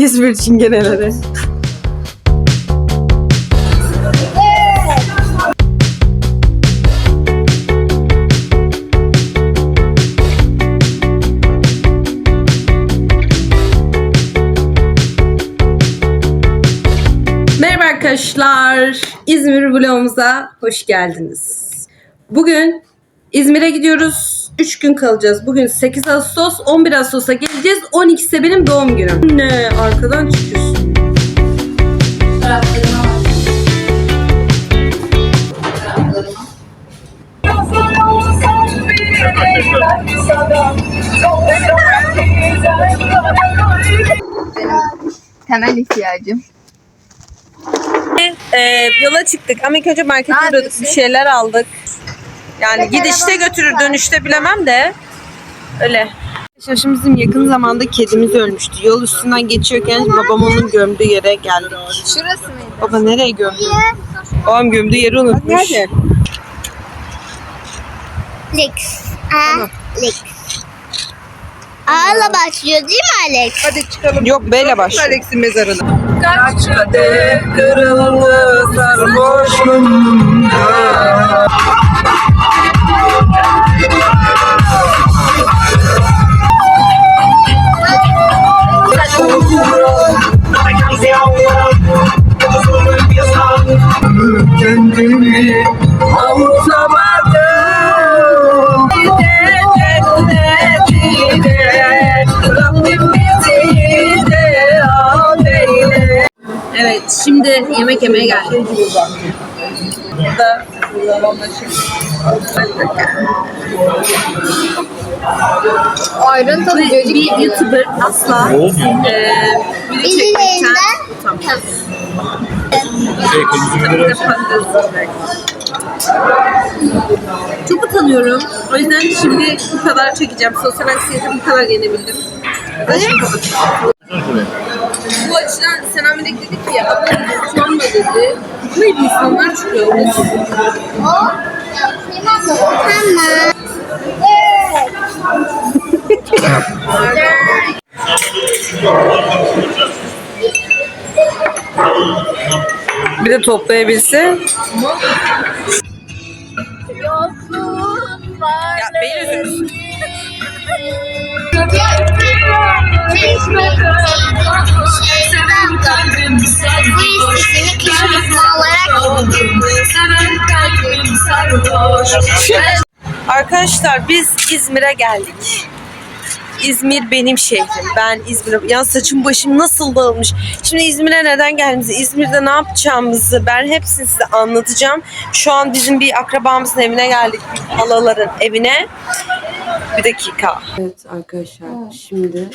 İzmir çingeneleri. Merhaba arkadaşlar. İzmir vlogumuza hoş geldiniz. Bugün İzmir'e gidiyoruz. 3 gün kalacağız. Bugün 8 Ağustos, 11 Ağustos'a geleceğiz. 12'si benim doğum günüm. Ne? Arkadan çıkıyorsun. Temel ihtiyacım. Ee, yola çıktık ama ilk önce markete uğradık. Bir şeyler aldık. Yani gidişte götürür, dönüşte bilemem de. Öyle. Arkadaşlar bizim yakın zamanda kedimiz ölmüştü. Yol üstünden geçiyorken babam onun gömdüğü yere geldik. Şurası mıydı? Baba nereye gömdü? Babam gömdüğü yeri unutmuş. Alex. Alex. A'la başlıyor değil mi Alex? Hadi çıkalım. Yok B'yle başlıyor. Alex'in mezarına. Kaç kadeh kırıldı sarhoş yemeye geldik. Burada Ayran tadı bir, böcek bir YouTuber asla eee video çekmekten utanmaz. Şey, kırmızı. Çok utanıyorum. O yüzden şimdi bu kadar çekeceğim. Sosyal anksiyete bu kadar yenebildim. Ben şimdi. Bu açıdan Senem Melek dedi ki dedi dedi. Böyle insanlar çıkıyor. Tamam. Bir de toplayabilse. Ya beni üzülürsün. Arkadaşlar biz İzmir'e geldik. İzmir benim şehrim. Ben İzmir'e... Ya saçım başım nasıl dağılmış. Şimdi İzmir'e neden geldiğimizi, İzmir'de ne yapacağımızı ben hepsini size anlatacağım. Şu an bizim bir akrabamızın evine geldik. Bir halaların evine. Bir dakika. Evet arkadaşlar şimdi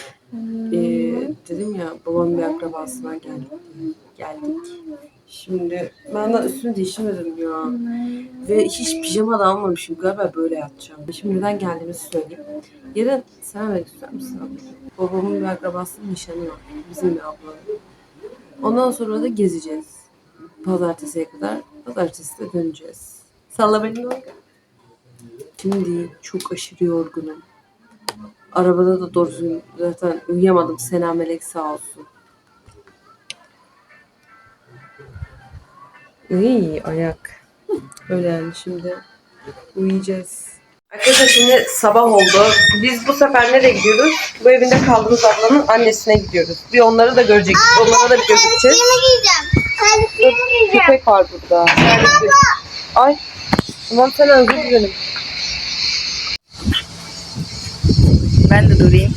eee, dedim ya babamın bir akrabasına geldik. Geldik. Şimdi ben de üstümü değiştirmedim ya. Ve hiç pijama da almamışım. Galiba böyle yatacağım. Şimdi neden geldiğimizi söyleyeyim. Yarın sen vermek ister misin abla? Babamın bir akrabasının nişanı var. Bizim bir abla. Ondan sonra da gezeceğiz. Pazartesiye kadar. Pazartesi de döneceğiz. Salla beni oraya. Şimdi çok aşırı yorgunum. Arabada da doğru düzgün zaten uyuyamadım. Selam Melek sağ olsun. İyi ayak. Öyle yani şimdi uyuyacağız. Arkadaşlar şimdi sabah oldu. Biz bu sefer nereye gidiyoruz? Bu evinde kaldığımız ablanın annesine gidiyoruz. Bir onları da göreceksiniz. Onlara da bir gözükeceğiz. giyeceğim. Köpek var burada. Ay. Tamam sen özür dilerim. Ben de durayım.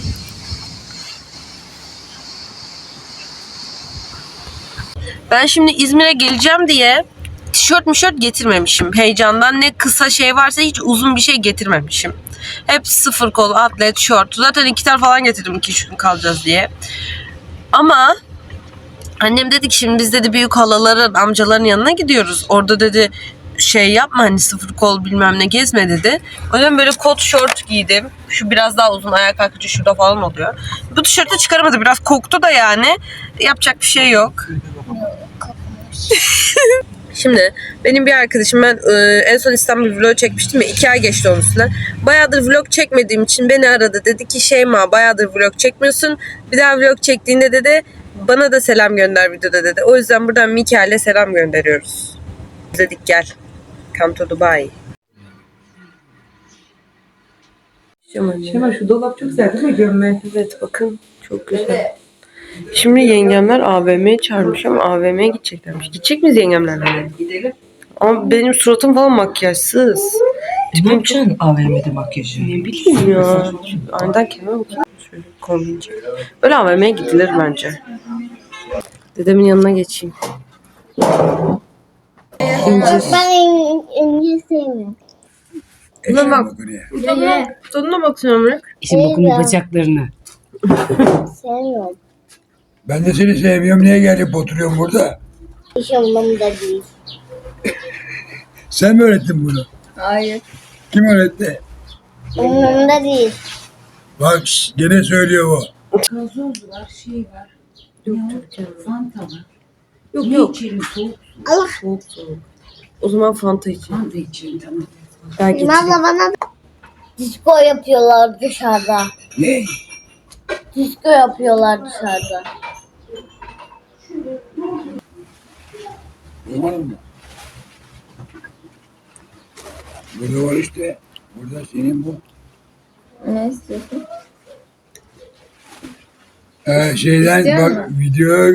Ben şimdi İzmir'e geleceğim diye tişört mişört getirmemişim. Heyecandan ne kısa şey varsa hiç uzun bir şey getirmemişim. Hep sıfır kol, atlet, şort. Zaten iki tane falan getirdim iki gün kalacağız diye. Ama annem dedi ki şimdi biz dedi büyük halaların, amcaların yanına gidiyoruz. Orada dedi şey yapma hani sıfır kol bilmem ne gezme dedi. O yüzden böyle kot şort giydim. Şu biraz daha uzun ayak akıcı şurada falan oluyor. Bu tişörtü çıkaramadı. Biraz koktu da yani. Yapacak bir şey yok. Şimdi benim bir arkadaşım ben e, en son İstanbul vlog çekmiştim ya iki ay geçti onun üstünden. Bayağıdır vlog çekmediğim için beni aradı. Dedi ki Şeyma bayağıdır vlog çekmiyorsun. Bir daha vlog çektiğinde dedi Bana da selam gönder videoda dedi. O yüzden buradan Mikael'e selam gönderiyoruz. Dedik gel. Come to Dubai. Şema şu dolap çok güzel değil mi gömme? Evet bakın çok güzel. Şimdi yengemler AVM'ye çağırmış ama AVM'ye gideceklermiş. Gidecek miyiz yengemlerle? Gidelim. Ama benim suratım falan makyajsız. Ne yapacaksın AVM'de makyajı? Ne bileyim ya. Aniden kendime bakayım. Şöyle. Böyle AVM'ye gidilir bence. Dedemin yanına geçeyim. İncir. Ben İngiliz sevmiyorum. Buna bak. Tadına, tadına baksana Ömrük. İşin bakımı bacaklarını. Sevmiyorum. Ben de seni sevmiyorum. Niye gelip oturuyorsun burada? Hiç umurumda değil. Sen mi öğrettin bunu? Hayır. Kim öğretti? Umurumda değil. Bak gene söylüyor bu. Gazoz var, şey var. Yok, Fanta var. Yok Ne yok. içelim soğuk Allah. Soğuk soğuk. O zaman Fanta için. Fanta içelim tamam. Ben getireyim. abla bana disco yapıyorlar dışarıda. Ne? Disco yapıyorlar dışarıda. Umarım mı? Var işte. Burada senin bu. Ne istiyorsun? Ee, şeyden İstiyor bak musun? video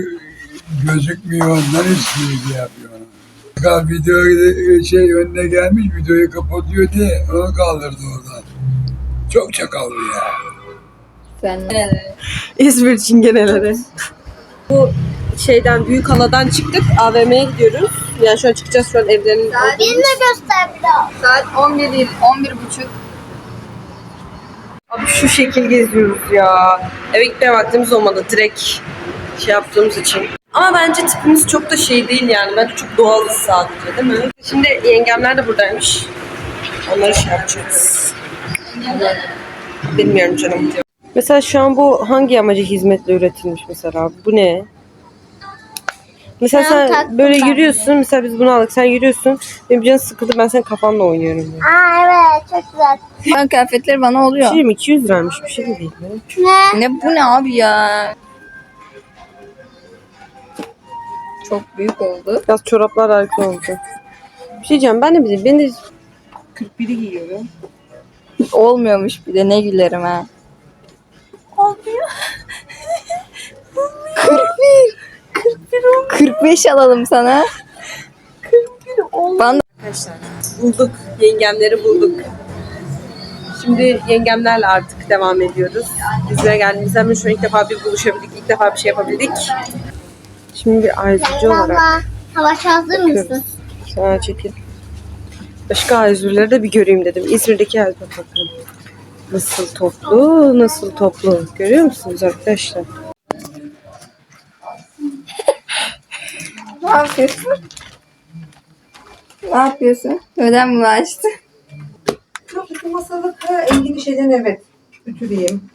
gözükmüyor ondan istiyor diye yapıyor. Fakat video şey önüne gelmiş videoyu kapatıyor diye onu kaldırdı oradan. Çok çakal bu ya. Sen İzmir çingeneleri. Bu şeyden büyük haladan çıktık. AVM'ye gidiyoruz. Yani şu an çıkacağız şu an evlerin. Beni de göster bir daha. Saat 11 değil, 11 buçuk. Abi şu şekil geziyoruz ya. Eve gitmeye vaktimiz olmadı. Direkt şey yaptığımız için. Ama bence tipimiz çok da şey değil yani. Bence çok doğalız sadece değil mi? Şimdi yengemler de buradaymış. Onları şey yapacağız. Bilmiyorum canım. Mesela şu an bu hangi amaca hizmetle üretilmiş mesela? Bu ne? Mesela Ben sen taktım böyle ben. yürüyorsun. Mesela biz bunu aldık. Sen yürüyorsun. Benim canım sıkıldı. Ben senin kafanla oynuyorum. Yani. Aa evet çok güzel. Ben kıyafetleri bana Bir oluyor. şey mi? 200 liraymış. Bir şey de değil mi? Ne? Ne bu ne abi ya? Çok büyük oldu. Yaz çoraplar harika oldu. Bir şey diyeceğim. Ben de bileyim. Ben de 41'i giyiyorum. Olmuyormuş bir de ne gülerim ha. 41 45 alalım sana. 41 olmuyor. Bana Arkadaşlar bulduk. Yengemleri bulduk. Şimdi yengemlerle artık devam ediyoruz. İzmir'e geldiğimizden beri şu ilk defa bir buluşabildik. ilk defa bir şey yapabildik. Şimdi bir Sen olarak savaş hazır mısın? Sana çekil. Başka ayzuları da bir göreyim dedim. İzmir'deki ayzulara bakın. Nasıl toplu, nasıl toplu. Görüyor musunuz arkadaşlar? Ne yapıyorsun? Ne yapıyorsun? Neden bunu açtın? Çok bu masalık ha, ilgili şeyden evet. Ütüleyeyim.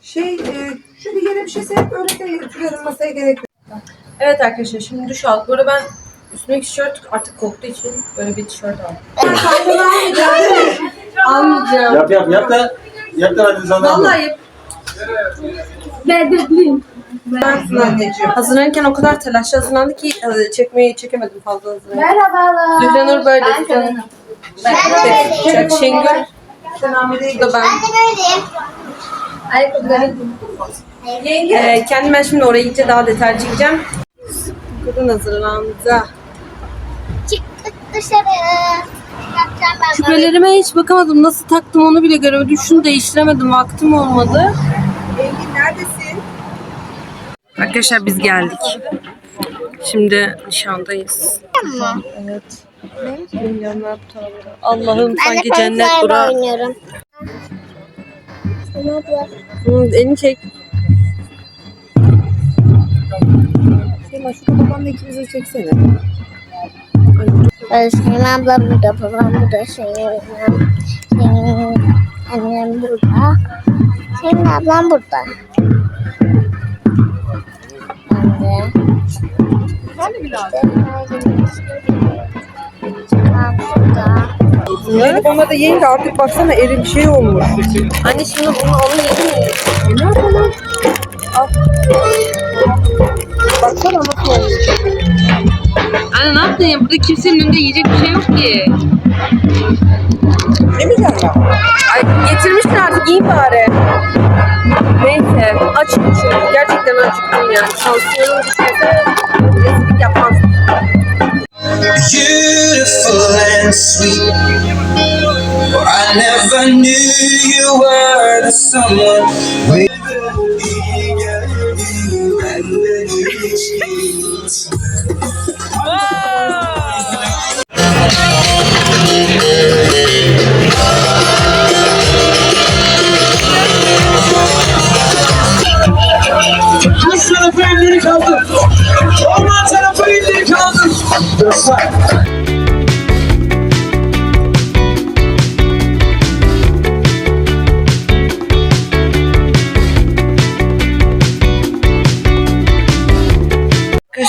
Şey, e, şu bir yere bir şey sevip öyle de ütülerim masaya gerek yok. Evet arkadaşlar şimdi duş aldık. Bu arada ben üstümdeki tişört artık koktuğu için böyle bir tişört aldım. Almayacağım. Yap yap yap da yap da hadi sana. Vallahi yap. Anneciğim. Hazırlanırken o kadar telaşlı hazırlandı ki e, çekmeyi çekemedim fazla hazırlanırken. Merhabalar. Zühre Nur böyle. Ben canım. Ben de böyleyim. Şengül. Sen ben. Ben de böyleyim. Ayakkabıları Ee, kendim ben şimdi oraya gidince daha detaylı çekeceğim. Kadın hazırlandı. Çıktık dışarı. Küpelerime hiç bakamadım. Nasıl taktım onu bile göremedim. Şunu değiştiremedim. Vaktim olmadı. Engin neredesin? Arkadaşlar biz geldik. Şimdi nişandayız. Evet. Allah'ım sanki cennet bura. oynuyorum. Hı, elini çek. Şeyma şu babanla ikimizi çeksene. Ee, Senin abla burada, babam burada, senin senin annem burada, senin ablam burada abi. Sen de mi lazım? Bunları bana da yiyin de artık baksana elim şey olmuş. Anne şimdi bunu onu yedin mi? Ne yapalım? Al. Baksana nasıl olmuş. Anne ne yaptın ya? Burada kimsenin önünde yiyecek bir şey yok ki. Ne mi yiyeceğim ben? Ay getirmiştin artık yiyin bari. Beautiful and sweet. I never knew you were the someone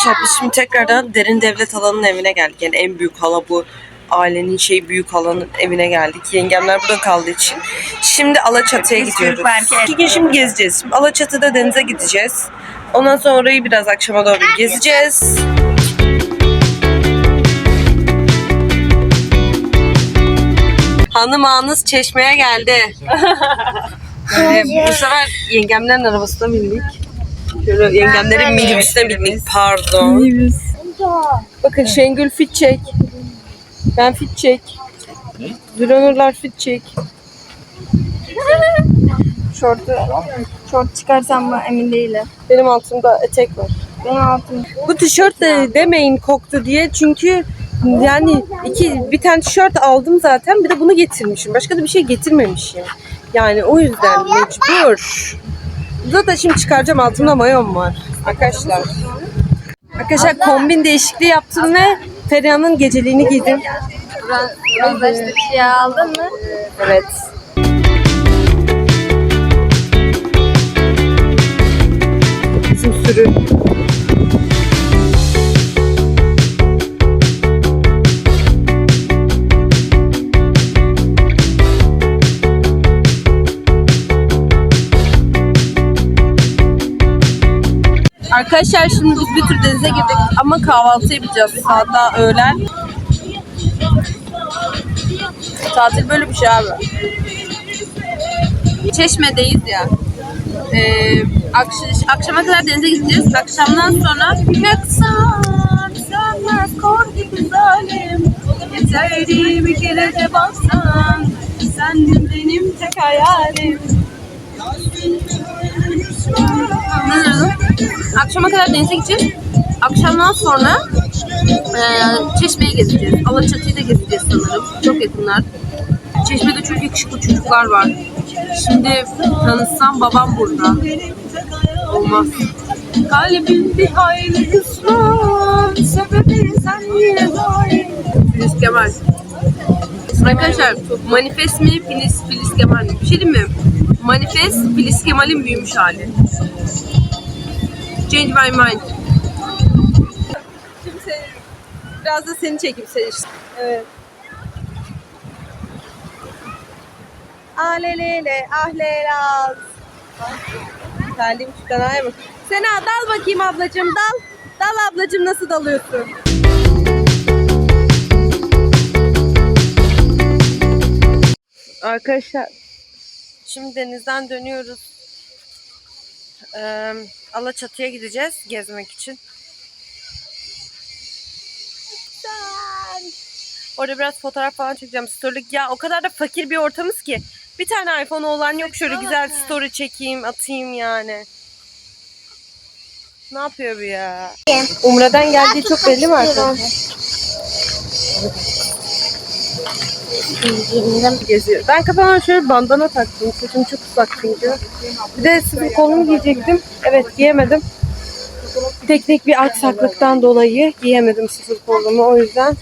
Arkadaşlar biz şimdi tekrardan derin devlet halanın evine geldik. Yani en büyük hala bu ailenin şey büyük halanın evine geldik. Yengemler burada kaldığı için. Şimdi Alaçatı'ya gidiyoruz. İki gün şimdi gezeceğiz. Şimdi Alaçatı'da denize gideceğiz. Ondan sonra orayı biraz akşama doğru gezeceğiz. Hanım ağanız çeşmeye geldi. Ee, bu sefer yengemlerin arabasına bindik. Şöyle yengemlerin minibüsüne bindik. Pardon. Bakın Şengül fit çek. Ben fit çek. Züranurlar fit çek. Şortu, şort çıkarsam mı emin değilim. Benim altımda etek var. Benim altım. Bu tişört de demeyin koktu diye çünkü yani iki bir tane tişört aldım zaten bir de bunu getirmişim. Başka da bir şey getirmemişim. Yani o yüzden mecbur. Zaten şimdi çıkaracağım altımda mayom var arkadaşlar. Arkadaşlar kombin değişikliği yaptım ve Feriha'nın geceliğini giydim. Rozlaştı bir şey aldın mı? Evet. Bizim sürü. Arkadaşlar şimdi biz bir tür denize girdik ama kahvaltı yapacağız. Daha öğlen. Tatil böyle bir şey abi. Çeşme'deyiz ya. Ee, akş- akşama kadar denize gideceğiz. Akşamdan sonra. Yeterli bir kere de baksan Sendin benim tek hayalim. Akşama kadar denize gideceğiz. Akşamdan sonra ee, Çeşme'yi gezeceğiz. Alaçatı'yı da gezeceğiz sanırım. Çok yakınlar. Çeşme'de çok yakışıklı çocuklar var. Şimdi tanışsam babam burada. Olmaz. Kalbim bir hayli hüsran Sebebi sen niye daim Filiz Kemal Arkadaşlar manifest mi Filiz, Filiz Kemal mi? Bir şey diyeyim mi? Manifest Filiz Kemal'in büyümüş hali. Change my mind. Şimdi seni, biraz da seni çekeyim seni. Evet. Alelele ahlelaz. Terliğim çıkan ay mı? Sena dal bakayım ablacığım dal. Dal ablacığım nasıl dalıyorsun? Arkadaşlar şimdi denizden dönüyoruz. Ee, Alaçatı'ya gideceğiz gezmek için. Güzel. Orada biraz fotoğraf falan çekeceğim. Storylik ya o kadar da fakir bir ortamız ki. Bir tane iPhone olan yok şöyle güzel story çekeyim atayım yani. Ne yapıyor bu ya? Umre'den geldiği çok belli mi arkadaşlar? Geziyor. Ben kafama şöyle bandana taktım. Saçım çok ıslak çünkü. Bir de sıfır kolumu giyecektim. Evet giyemedim. Teknik bir aksaklıktan dolayı giyemedim sıfır kolumu o yüzden.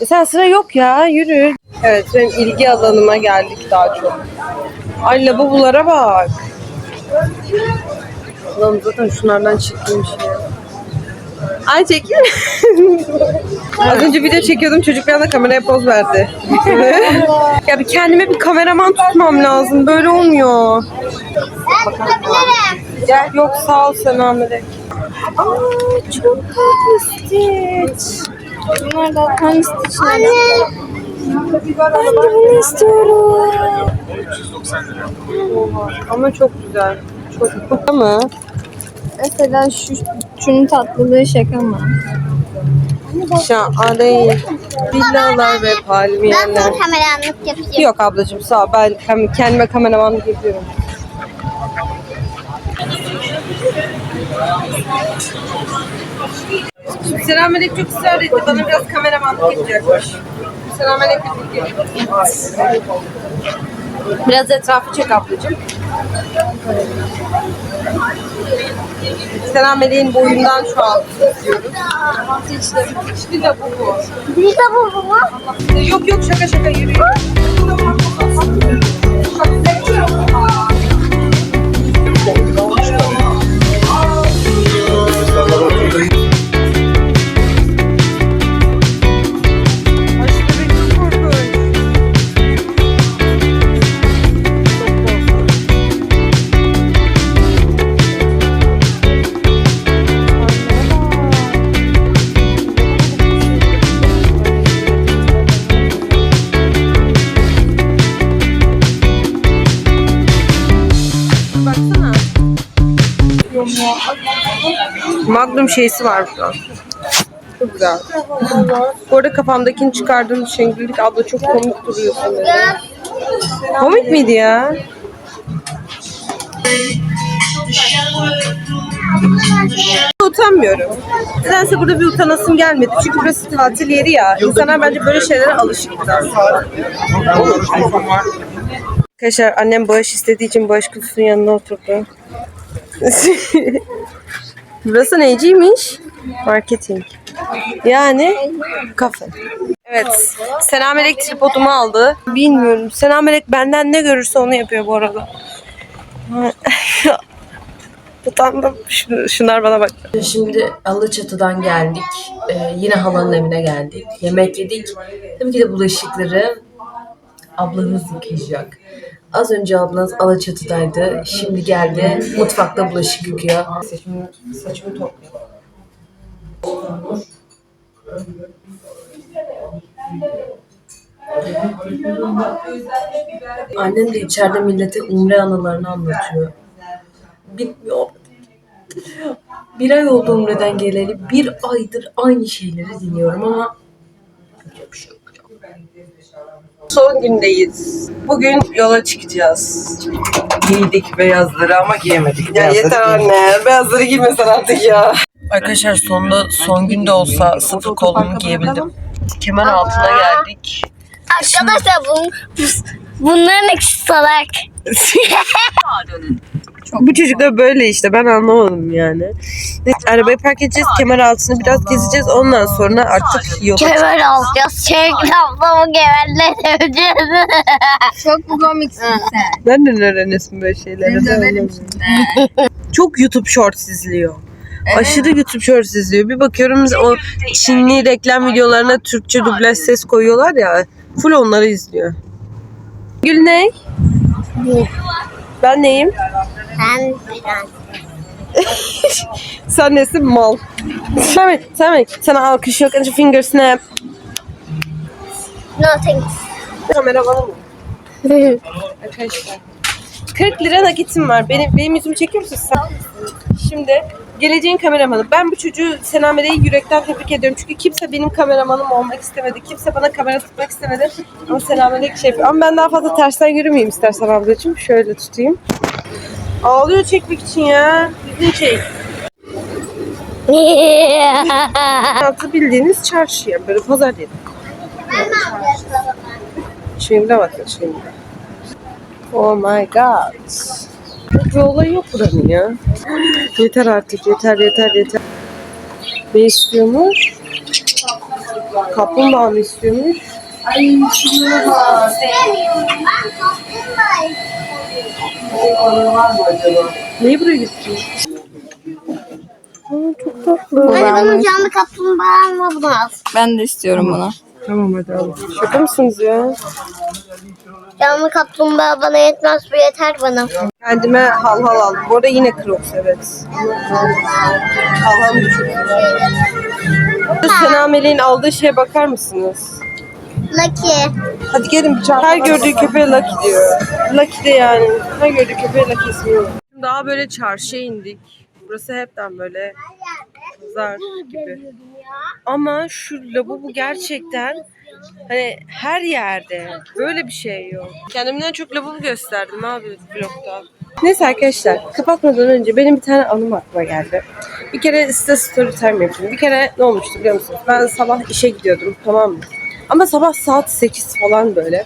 E sen sıra yok ya yürü. Evet benim ilgi alanıma geldik daha çok. Ay lavabolara bak. Lan zaten şunlardan çirkinmiş ya. Ay çekil. Az önce video çekiyordum çocuk bir anda kameraya poz verdi. ya bir kendime bir kameraman tutmam lazım. Böyle olmuyor. Gel. Yok sağ ol Sena Melek. Aa çok tatlı Stitch. Bunlar da kan Stitch'ler. Anne. Ben de bunu istiyorum. Ama çok güzel. Çok Ama Mesela şu şunun tatlılığı şaka mı? şahane villalar ve Ben palmiyeler. sana kameranlık yapacağım. Yok ablacığım sağ ol. Ben kam- kendime kameramanlık yapıyorum. Selamünaleyküm çok ısrar etti. Bana biraz kameramanlık yapacakmış. Selamünaleyküm. Biraz etrafı çek ablacığım. Selamünaleyküm boyundan şu an izliyoruz. Bir de bu bu. Bir de bu bu mu? Yok yok şaka şaka yürüyor. Baksana. Magnum şeysi var burada. Çok güzel. Bu arada kafamdakini çıkardığım şengülük abla çok komik duruyorsun. Komik miydi ya? Utanmıyorum. Nedense burada bir utanasım gelmedi. Çünkü burası tatil yeri ya. İnsanlar bence böyle şeylere alışık biraz. Arkadaşlar annem bağış istediği için bağış kutusunun yanına oturdu. Burası neciymiş? Marketing. Yani kafe. Evet. Senamelek tripodumu aldı. Bilmiyorum. Senamelek benden ne görürse onu yapıyor bu arada. Utandım. Şun- Şunlar bana bak. Şimdi Alaçatı'dan geldik. Ee, yine halanın evine geldik. Yemek yedik. Tabii ki de bulaşıkları ablamız yıkayacak. Az önce ablanız Alaçatı'daydı. Şimdi geldi. Mutfakta bulaşık yıkıyor. Saçımı, saçımı topluyor. Annem de içeride millete umre anılarını anlatıyor. Bitmiyor. Bir ay oldu Umre'den geleli. Bir aydır aynı şeyleri dinliyorum ama yapacak bir şey yok. Son gündeyiz. Bugün yola çıkacağız. Giydik beyazları ama giyemedik. Ya Beyazları yeter anne. Beyazları giymesen artık ya. Arkadaşlar sonunda son günde olsa sıfır kolumu giyebildim. Kemer altına geldik. Arkadaşlar bun, bunların ikisi salak. Bu çocuklar böyle işte ben anlamadım yani. Neyse, arabayı park edeceğiz, kemer altını biraz gezeceğiz. Ondan sonra artık yola Kemer alacağız. Çek ablamı kemerle döveceğiz. Çok mu komiksin sen? Nereden öğreniyorsun böyle şeyleri? Seni döverim şimdi. Çok YouTube Shorts izliyor. Aşırı YouTube Shorts izliyor. Bir bakıyorum o Çinli reklam videolarına Türkçe dublaj ses koyuyorlar ya. Full onları izliyor. Gül ne? Ben neyim? Ben prens. Sen nesin? Mal. Samet, Samet. Sana alkış yok. Önce finger snap. No thanks. Kamera bana mı? Arkadaşlar. 40 lira nakitim var. Benim, benim yüzümü çekiyor musun sen? Şimdi geleceğin kameramanı. Ben bu çocuğu Senamere'yi yürekten tebrik ediyorum. Çünkü kimse benim kameramanım olmak istemedi. Kimse bana kamera tutmak istemedi. Ama Senamere'yi şey yapıyor. Ama ben daha fazla tersten yürümeyeyim istersen ablacığım. Şöyle tutayım. Ağlıyor çekmek için ya. Yüzünü çek. Altı bildiğiniz çarşı ya. Böyle pazar yeri. Şimdi bakın şimdi. Oh my god. Bir olayı yok buranın ya. Yeter artık yeter yeter yeter. Ne istiyormuş? Kaplumbağa mı istiyormuş? Ben kaplumbağayım. Neyi buraya gittin? Aa, çok tatlı. Hadi bunun canlı kaplumbağa mı bunu al? Ben de istiyorum bunu. Tamam hadi al. Şaka mısınız ya? Yağmur kaplumbağa bana yetmez bu yeter bana. Kendime hal hal aldım. Bu arada yine Crocs evet. Hal hal da çok güzel. Senamelin aldığı şeye bakar mısınız? Lucky. Hadi gelin bir çarpalım. Her gördüğü köpeğe Lucky diyor. Lucky de yani. Her gördüğü köpeğe Lucky ismi yok. Daha böyle çarşıya indik. Burası hepten böyle pazar gibi. Ama şu lavabo gerçekten hani her yerde böyle bir şey yok. Kendimden çok lavabo gösterdim abi vlogda. Neyse arkadaşlar kapatmadan önce benim bir tane anım aklıma geldi. Bir kere size story time yapayım. Bir kere ne olmuştu biliyor musunuz? Ben sabah işe gidiyordum tamam mı? Ama sabah saat 8 falan böyle.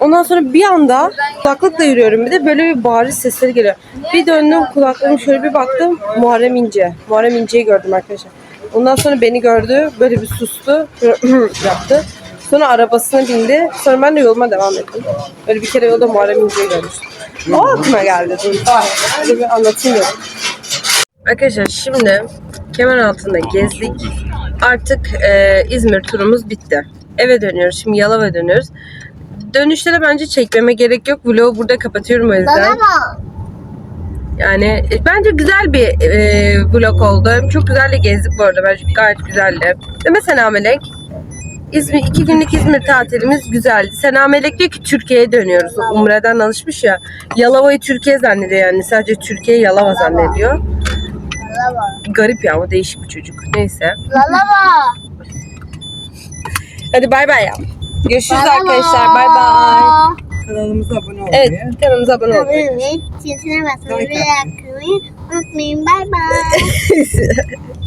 Ondan sonra bir anda kulaklıkla yürüyorum bir de böyle bir bağırış sesleri geliyor. Bir döndüm kulaklarım şöyle bir baktım Muharrem İnce. Muharrem İnce'yi gördüm arkadaşlar. Ondan sonra beni gördü böyle bir sustu yaptı. Sonra arabasına bindi. Sonra ben de yoluma devam ettim. Böyle bir kere yolda Muharrem İnce'yi görmüştüm. O aklıma geldi. Böyle bir anlatayım dedim. Arkadaşlar şimdi kemer altında gezdik. Artık e, İzmir turumuz bitti. Eve dönüyoruz. Şimdi Yalova'ya dönüyoruz. Dönüşte de bence çekmeme gerek yok. Vlogu burada kapatıyorum o yüzden. Baba. Yani e, bence güzel bir e, vlog oldu. Çok güzel de gezdik bu arada. Bence gayet güzeldi. Değil mi Sena Melek? İzmir, iki günlük İzmir tatilimiz güzeldi. Sena Melek diyor ki Türkiye'ye dönüyoruz. Umre'den alışmış ya. Yalova'yı Türkiye zannediyor yani. Sadece Türkiye Yalova zannediyor. Garip ya o değişik bir çocuk. Neyse. Lalaba. Hadi bay bay ya. Görüşürüz arkadaşlar. Bay bay. Kanalımıza abone olmayı. Evet kanalımıza abone olun. Evet, çizine basmayı ve unutmayın. Bye bye.